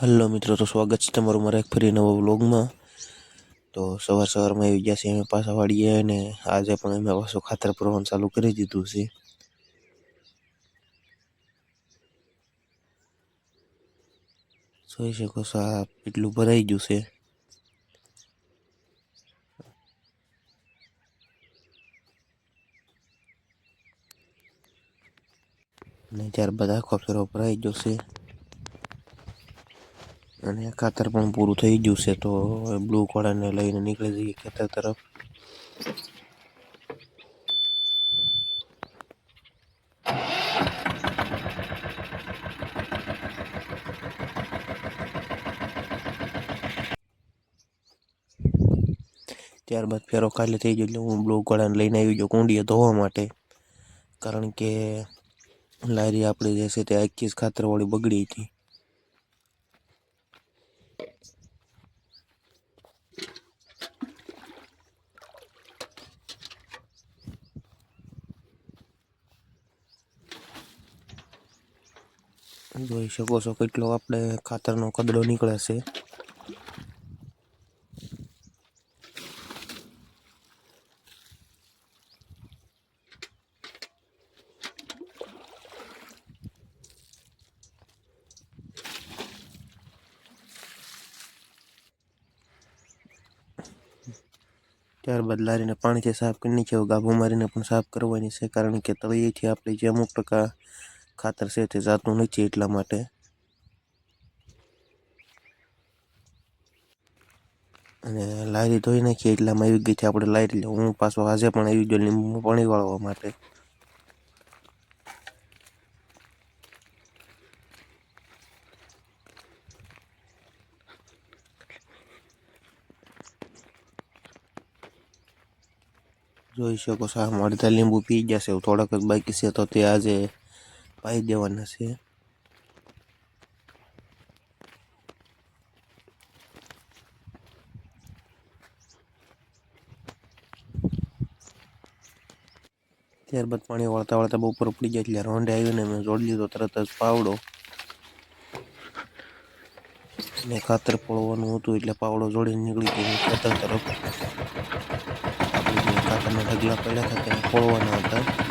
Hello મિત્રો, તો સ્વાગત છે તમારું મારા એક ફરી નવા વ્લોગમાં. તો સવાર સવારમાં આવી ગયા છે અમે પાછા વાળીએ અને આજે પણ અમે પાછું ખાતર ભરવાનું ચાલુ કરી દીધું છે. જોઈ શકો છો એટલું ભરાઈ ગયું છે. અને ત્યારબાદ આખો ફેરો ભરાઈ ગયો છે. અને ખાતર પણ પૂરું થઈ ગયું છે તો બ્લુ કોળાને લઈને નીકળી જઈએ ખેતર તરફ. ત્યારબાદ ફેરો ખાલી થઈ ગયો એટલે હું બ્લુ કોળાને લઈને આવી ગયો કુંડીએ ધોવા માટે. કારણ કે લારી આપણે જે છે તે આખી જ ખાતરવાળી બગડી હતી. જોઈ શકો છો કેટલો આપણે ખાતરનો કદડો નીકળે છે. ત્યારબાદ લારીને પાણીથી સાફ કરી, નીચે ગાભો મારીને પણ સાફ કરવાની છે, કારણ કે તળિયેથી આપણે જે અમુક ટકા ખાતર છે તે જાતું નથી એટલા માટે. અને લારી ધોઈ નાખી એટલામાં આવી ગઈ છે આપણે લાઈટ એટલે હું પાછો આજે પણ આવી ગયો લીંબુ પાણી વાળવા માટે. જોઈ શકો છો, આમ અડધા લીંબુ પી ગયા છે, થોડાક જ બાકી છે. તો તે આજે પાઈ દેવાના છે ત્યારબાદ પાણી વળતા વળતા બહુ બપોર પડી ગયા એટલે રોંડે આવીને મેં જોડી લીધો, તરત જ પાવડો. ને ખાતર પડવાનું હતું એટલે પાવડો જોડીને નીકળી ગયો. ખાતર તરફ. ખાતરના ઢગલા પડ્યા હતા, તેને પડવાના હતા.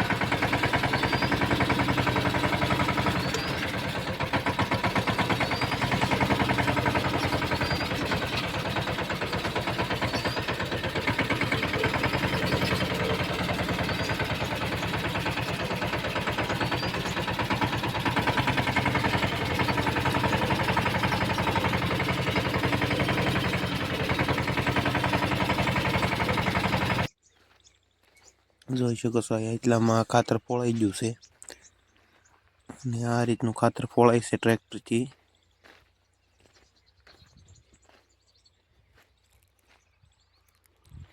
જોઈ શકો છો એટલામાં ખાતર ફોળાઈ ગયું છે. અને આ રીતનું ખાતર ફોળાય છે ટ્રેક્ટરથી.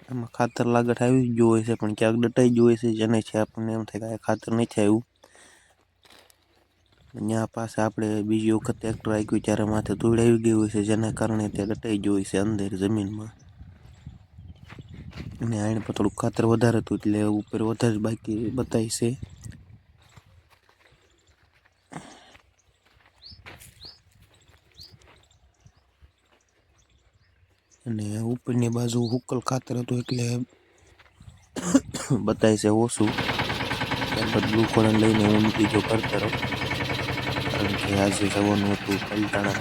આમાં ખાતર લાગત આવી જ હોય છે, પણ ક્યાંક ડટાઈ જ હોય છે, જેને છે આપણને એમ થાય કે ખાતર નથી આવ્યું. ત્યાં પાસે આપણે બીજી વખત ટ્રેક્ટર આવ્યું ત્યારે માથે ધૂળ આવી ગઈ હોય છે, જેના કારણે તે ડટાઈ ગયું હોય છે અંદર જમીનમાં. અને આને પર થોડુંક ખાતર વધારે હતું એટલે ઉપર વધારે બાકી બતાય છે. અને ઉપરની બાજુ હુકલ ખાતર હતું એટલે બતાય છે ઓછું. ત્યારબાદ બ્લુ કોલન લઈને હું નીકળી ગયો ઘર તરફ કારણ કે આજે જવાનું હતું પલટાણા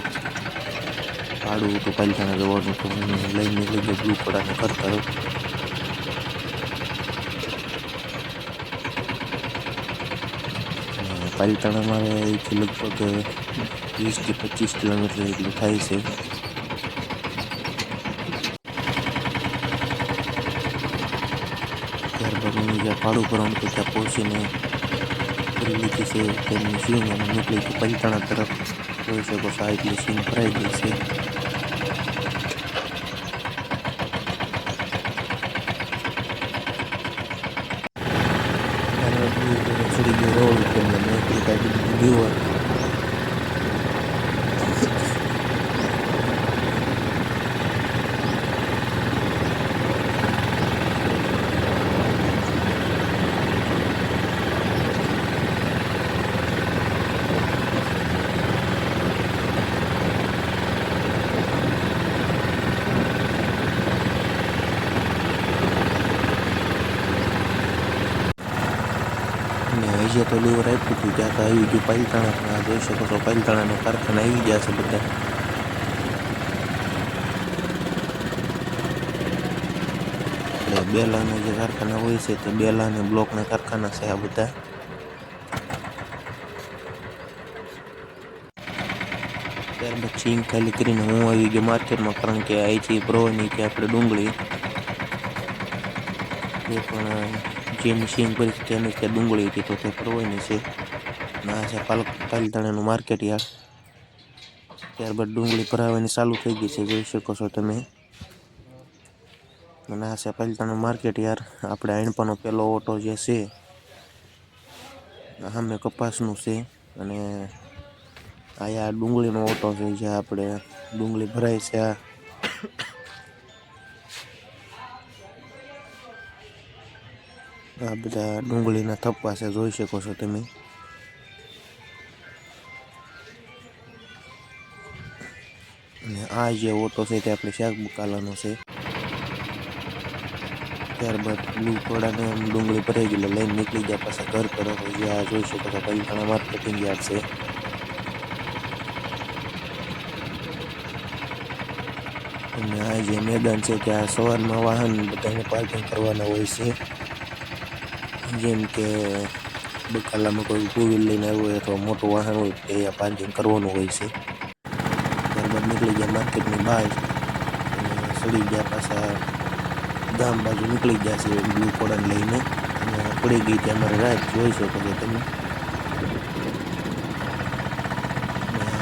ભાડું હતું પલટાણા જવાનું હતું. લઈને નીકળી ગયો બ્લુ કોડાને ઘર તરફ પાલિતાણામાં અહીંથી લગભગ વીસથી પચીસ કિલોમીટર જેટલું થાય છે. ત્યારબાદ હું જ્યાં ભાડું ભરવાનું હતું, ત્યાં પહોંચીને કરી લીધી છે. તેમની સીન અને નીકળી પલતાણા તરફ જોઈ શકો છો, આ એટલી સીન ભરાઈ ગઈ છે. ચડી ગયો રોડ ઉપર ને મેં કીધું કાંઈ બધું ગયું આજે તો આપ્યું હતું ત્યાં તો આવી ગયું પાલતાણા જોઈ શકો છો પાલતાણાના કારખાના આવી ગયા છે બધા. એટલે બેલાના જે કારખાના હોય છે, તે બેલા અને બ્લોકના કારખાના છે આ બધા. ત્યારબાદ ચીન ખાલી કરીને હું આવી ગયો માર્કેટમાં, કારણ કે અહીંથી પ્રોની કે આપણે ડુંગળી. એ પણ સિંગ ભરી છે તેની ત્યાં ડુંગળી હતી તો તે પ્રવાની છે. આ છે પાલક પાલતાણાનું માર્કેટ યાર. ત્યારબાદ ડુંગળી ભરાવાની ચાલુ થઈ ગઈ છે, જોઈ શકો છો તમે. અને આ છે પાલતાણા માર્કેટ યાર. આપણે આણપાનો પહેલો ઓટો જે છે સામે કપાસનું છે. અને અહીંયા ડુંગળીનો ઓટો છે, જ્યાં આપણે ડુંગળી ભરાય છે આ. આ બધા ડુંગળીના થપ્પા છે, જોઈ શકો છો તમે. અને આ જે ઓટો છે તે આપણે શાક બકાલાનો છે. ત્યારબાદ બ્લુ કોડાને આમ ડુંગળી ભરાઈ ગયેલો લઈને નીકળી ગયા પાછા ઘર તરફ. આ જોઈ શકો છો પલટાણા માર્કેટિંગ યાર્ડ છે. અને આ જે મેદાન છે, ત્યાં સવારમાં વાહન બધાને પાર્કિંગ કરવાના હોય છે. જેમ કે બકાલામાં કોઈ ટુ વ્હીલ લઈને આવ્યું હોય અથવા મોટું વાહન હોય તો અહીંયા પાર્કિંગ કરવાનું હોય છે. ત્યારબાદ નીકળી ગયા માર્કેટની બહાર સડી ગયા પાછા ગામ બાજુ નીકળી ગયા છે બ્લુ કોડન લઈને. અને પડી ગઈ ત્યાં અમારે રાત, જોઈ શકો છો તમે.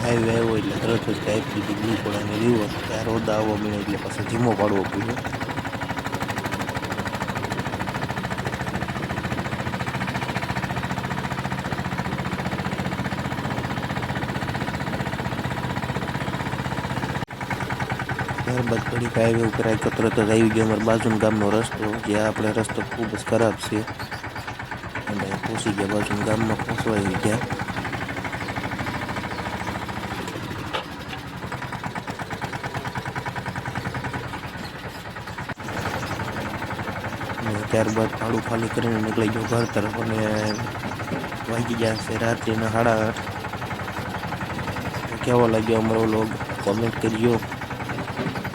હાઈવે આવ્યો એટલે તરત જ ટાઈપ દીધી બ્લુ કોડાની રીવર ત્યાં રોદા આવવા મળ્યો એટલે પાછા ધીમો પાડવો પડ્યો. ત્યારબાદ થોડીક હાઈવે ઉપર આવી તરત જ આવી ગયો અમારા બાજુના ગામનો રસ્તો જે આપણે રસ્તો ખૂબ જ ખરાબ છે અને પહોંચી ગયા બાજુના ગામમાં પહોંચવાઈ ગયા અને ત્યારબાદ ભાડું ખાલી કરીને નીકળી ગયો ઘર તરફ અને વાગી ગયા છે રાત્રિના સાડા આઠ કેવો લાગ્યો અમારો લોગ કોમેન્ટ કરજો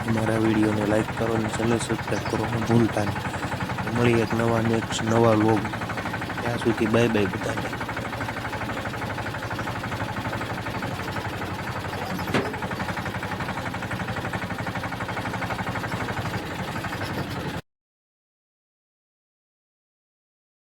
અમારા વિડીયોને લાઇક કરો અને ચેનલ સબસ્ક્રાઈબ કરવાનું ભૂલતા નહીં. મળીએ એક નવા નેક્સ્ટ નવા લોગ ત્યાં સુધી બાય બાય બધાને.